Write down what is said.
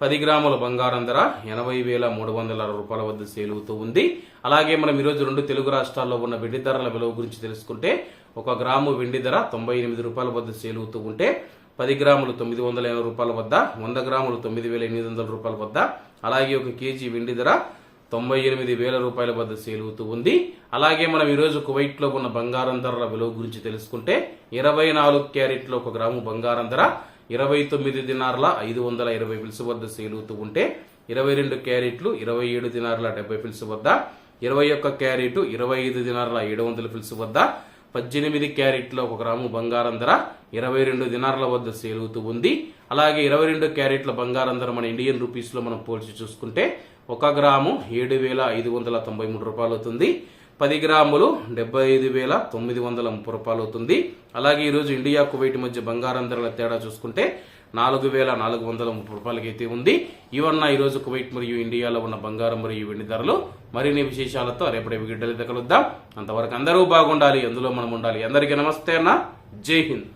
పది గ్రాముల బంగారం ధర ఎనభై వేల మూడు వందల అరవై రూపాయల వద్ద సేలుగుతూ అవుతూ ఉంది. అలాగే మనం ఈరోజు రెండు తెలుగు రాష్ట్రాల్లో ఉన్న వెండి ధరల విలువ గురించి తెలుసుకుంటే ఒక గ్రాము వెండి ధర తొంభై ఎనిమిది రూపాయల వద్ద సేలుగుతూ అవుతూ ఉంటే పది గ్రాములు తొమ్మిది వందల ఎనభై రూపాయల వద్ద వంద గ్రాములు తొమ్మిది వేల ఎనిమిది వందల రూపాయల వద్ద అలాగే ఒక కేజీ వెండి ధర తొంభై ఎనిమిది వేల రూపాయల వద్ద సేలుగుతూ అవుతూ ఉంది. అలాగే మనం ఈరోజు కువైట్లో ఉన్న బంగారం ధరల విలువ గురించి తెలుసుకుంటే ఇరవై నాలుగు క్యారెట్లో ఒక గ్రాము బంగారం ధర ఇరవై తొమ్మిది దినార్ల ఐదు వందల ఇరవై పిల్స్ వద్ద సేల్ అవుతూ ఉంటే ఇరవై రెండు క్యారెట్లు ఇరవై ఏడు దినార్ల డెబ్బై పిల్స్ వద్ద ఇరవై ఒక్క క్యారెట్ ఇరవై ఐదు దినార్ల ఏడు వందల పిల్స్ వద్ద పద్దెనిమిది క్యారెట్ల ఒక గ్రాము బంగారం ధర ఇరవై రెండు దినార్ల వద్ద సేల్ అవుతూ ఉంది. అలాగే ఇరవై రెండు క్యారెట్ల బంగారం ధర మన ఇండియన్ రూపీస్లో మనం పోల్చి చూసుకుంటే ఒక గ్రాము ఏడు వేల ఐదు వందల తొంభై మూడు రూపాయలు అవుతుంది. పది గ్రాములు డెబ్బై ఐదు వేల తొమ్మిది వందల ముప్పై రూపాయలు అవుతుంది. అలాగే ఈరోజు ఇండియా కువైట్ మధ్య బంగారం ధరల తేడా చూసుకుంటే నాలుగు వేల నాలుగు వందల ముప్పై రూపాయలకి అయితే ఉంది. ఇవన్న ఈరోజు కువైట్ మరియు ఇండియాలో ఉన్న బంగారం మరియు వెండి ధరలు మరిన్ని విశేషాలతో రేపటి గిడ్డలు కలుద్దాం. అంతవరకు అందరూ బాగుండాలి. అందులో మనం ఉండాలి. అందరికీ నమస్తే అన్న. జై హింద్.